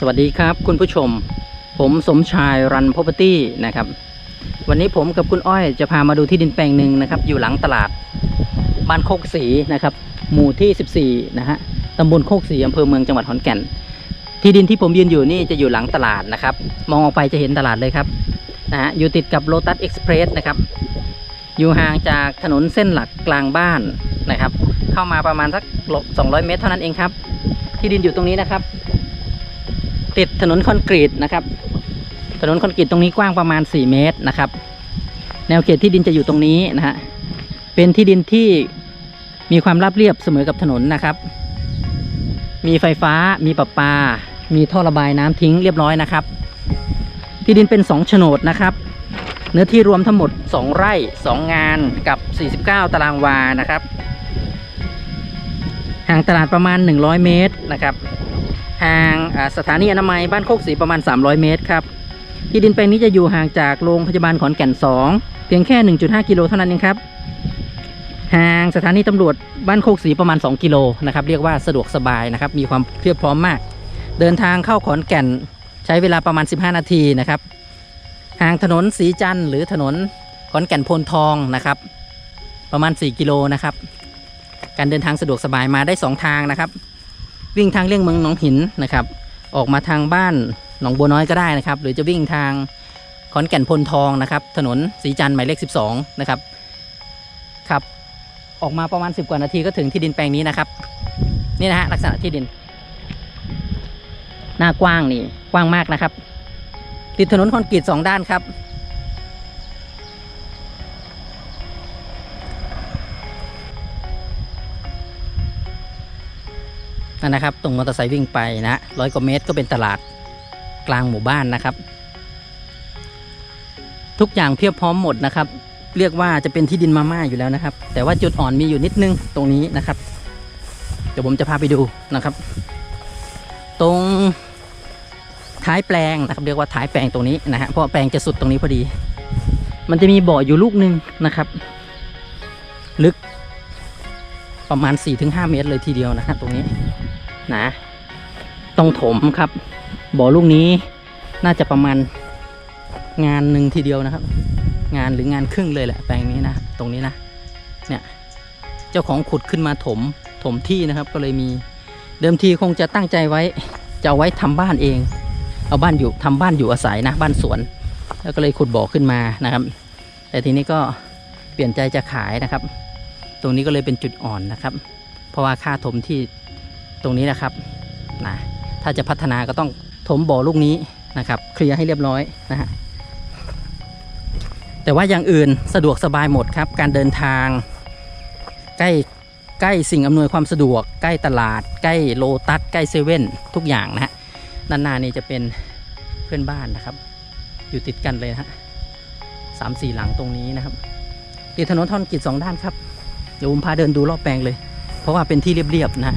สวัสดีครับคุณผู้ชม ผมสมชายรันพ r o p e r t y นะครับ วันนี้ผมกับคุณอ้อยจะพามาดูที่ดินแปลงหนึ่งนะครับ อยู่หลังตลาดบ้านโคกศรีนะครับ หมู่ที่ 14 นะฮะตำบลโคกศรีอำเภอเมืองจังหวัดขอนแก่น ที่ดินที่ผมยืนอยู่นี่จะอยู่หลังตลาดนะครับ มองออกไปจะเห็นตลาดเลยครับนะฮะอยู่ติดกับโ o ตัสเอ็กซ์เพรสนะครับ อยู่ห่างจากถนนเส้นหลักกลางบ้านนะครับ เข้ามาประมาณสัก 200 เมตรเท่านั้นเองครับ ที่ดินอยู่ตรงนี้นะครับ ติดถนนคอนกรีตนะครับ ถนนคอนกรีตตรงนี้กว้างประมาณ 4 เมตรนะครับ แนวเขตที่ดินจะอยู่ตรงนี้นะฮะเป็นที่ดินที่มีความราบเรียบเสมอกับถนนนะครับ มีไฟฟ้ามีประปา มีท่อระบายน้ำทิ้งเรียบร้อยนะครับ ที่ดินเป็น 2 โฉนดนะครับ เนื้อที่รวมทั้งหมด 2 ไร่ 2 งานกับ 49 ตารางวานะครับ ห่างตลาดประมาณ 100 เมตรนะครับ ห่างสถานีอนามัยบ้านโคกศรีประมาณ 300 เมตรครับ ที่ดินแปลงนี้จะอยู่ห่างจากโรงพยาบาลขอนแก่น 2 เพียงแค่ 1.5 กิโลเท่านั้นเองครับห่างสถานีตำรวจบ้านโคกศรีประมาณ 2 กิโลนะครับเรียกว่าสะดวกสบายนะครับมีความเพียบพร้อมมาก เดินทางเข้าขอนแก่นใช้เวลาประมาณ 15 นาทีนะครับห่างถนนสีจันทร์หรือถนนขอนแก่นโพนทองนะครับ ประมาณ 4 กิโลนะครับ การเดินทางสะดวกสบายมาได้ 2 ทางนะครับ วิ่งทางเลี่ยงเมืองหนองหินนะครับ ออกมาทางบ้านหนองบัวน้อยก็ได้นะครับ หรือจะวิ่งทางขอนแก่นพลทองนะครับ ถนนสีจันหมายเลข 12 นะครับขับ ออกมาประมาณ 10 กว่านาทีก็ถึงที่ดินแปลงนี้นะครับนี่นะฮะลักษณะที่ดิน หน้ากว้างนี่กว้างมากนะครับ ติดถนนคอนกรีตสองด้านครับ นั่นนะครับ ตรงมอเตอร์ไซค์วิ่งไปนะร้อยกว่าเมตรก็เป็นตลาดกลางหมู่บ้านนะครับ ทุกอย่างเพียบพร้อมหมดนะครับ เรียกว่าจะเป็นที่ดินมาม่าอยู่แล้วนะครับ แต่ว่าจุดอ่อนมีอยู่นิดนึงตรงนี้นะครับ เดี๋ยวผมจะพาไปดูนะครับ ตรงท้ายแปลงนะครับ เรียกว่าท้ายแปลงตรงนี้นะฮะเพราะแปลงจะสุดตรงนี้พอดี มันจะมีบ่ออยู่ลูกหนึ่งนะครับ ลึกประมาณ 4-5 เมตรเลยทีเดียวนะฮะตรงนี้ นะ ต้องถมครับ บ่อลูกนี้น่าจะประมาณงานหนึ่งทีเดียวนะครับ งานหรืองานครึ่งเลยแหละแปลงนี้นะตรงนี้นะเนี่ยเจ้าของขุดขึ้นมาถมถมที่นะครับก็เลยมีเดิมทีคงจะตั้งใจไว้จะเอาไว้ทำบ้านเอง เอาบ้านอยู่ทำบ้านอยู่อาศัยนะบ้านสวน แล้วก็เลยขุดบ่อขึ้นมานะครับ แต่ทีนี้ก็เปลี่ยนใจจะขายนะครับ ตรงนี้ก็เลยเป็นจุดอ่อนนะครับ เพราะว่าค่าถมที่ ตรงนี้นะครับนะถ้าจะพัฒนาก็ต้องถมบ่อลูกนี้นะครับ เคลียร์ให้เรียบร้อยนะฮะแต่ว่าอย่างอื่นสะดวกสบายหมดครับ การเดินทาง ใกล้ใกล้สิ่งอำนวยความสะดวก ใกล้ตลาด ใกล้โลตัสใกล้เซเว่นทุกอย่างนะฮะด้านหน้านี่จะเป็นเพื่อนบ้านนะครับ อยู่ติดกันเลยนะฮะสามสี่หลังตรงนี้นะครับติดถนนท่อนกิจสองด้านครับเดี๋ยวผมพาเดินดูรอบแปลงเลย เพราะว่าเป็นที่เรียบๆนะฮะ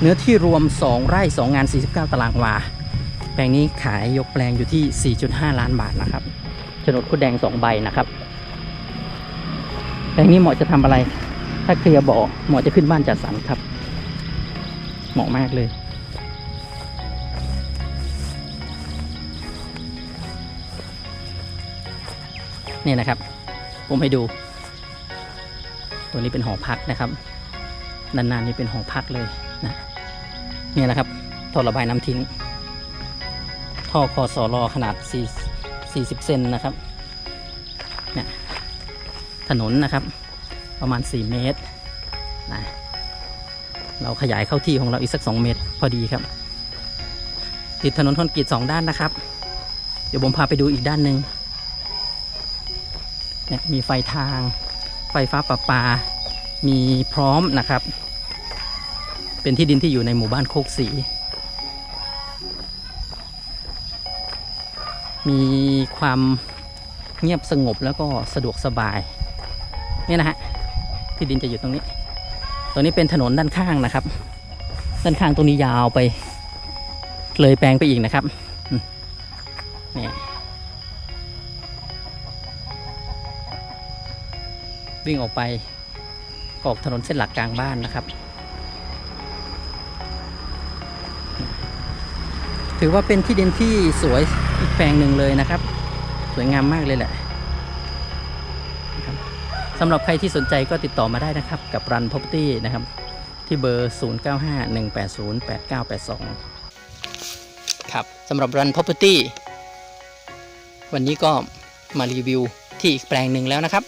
เนื้อที่รวม 2 ไร่ 2 งาน 49 ตารางวา แปลงนี้ขายยกแปลงอยู่ที่ 4.5 ล้านบาทนะครับโฉนดคุดแดง 2 ใบนะครับ แปลงนี้เหมาะจะทำอะไร ถ้าเคลียร์บ่อเหมาะจะขึ้นบ้านจัดสรรครับ เหมาะมากเลยเนี่ยนะครับ ผมให้ดู ตัวนี้เป็นหอพักนะครับด้านหน้านี่เป็นหอพักเลย นะเนี่ยนะครับ ท่อระบายน้ำทิ้ง ท่อคอสอรอขนาด4 40 เซนนะครับ เนี่ย ถนนนะครับ ประมาณ 4 เมตรนะเราขยายเข้าที่ของเราอีกสัก 2 เมตรพอดีครับ ติดถนนคอนกรีตสองด้านนะครับ เดี๋ยวผมพาไปดูอีกด้านหนึ่งเนี่ยมีไฟทาง ไฟฟ้าประปา มีพร้อมนะครับ เป็นที่ดินที่อยู่ในหมู่บ้านโคกสี มีความเงียบสงบแล้วก็สะดวกสบาย เนี่ยนะฮะ ที่ดินจะอยู่ตรงนี้ ตรงนี้เป็นถนนด้านข้างนะครับ ด้านข้างตรงนี้ยาวไปเลยแปลงไปอีกนะครับนี่วิ่งออกไปออกถนนเส้นหลักกลางบ้านนะครับ ถือว่าเป็นที่ดินที่สวยอีกแปลงหนึ่งเลยนะครับ สวยงามมากเลยแหละสำหรับใครที่สนใจก็ติดต่อมาได้นะครับ กับรัน Property นะครับ ที่เบอร์ 0951808982 ครับสำหรับรัน Property วันนี้ก็มารีวิวที่อีกแปลงหนึ่งแล้วนะครับ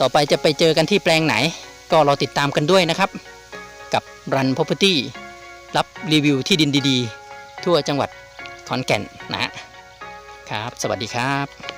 ต่อไปจะไปเจอกันที่แปลงไหน ก็รอติดตามกันด้วยนะครับ กับรัน Property รับรีวิวที่ดินดีๆ ทั่วจังหวัดขอนแก่นนะฮะครับ สวัสดีครับ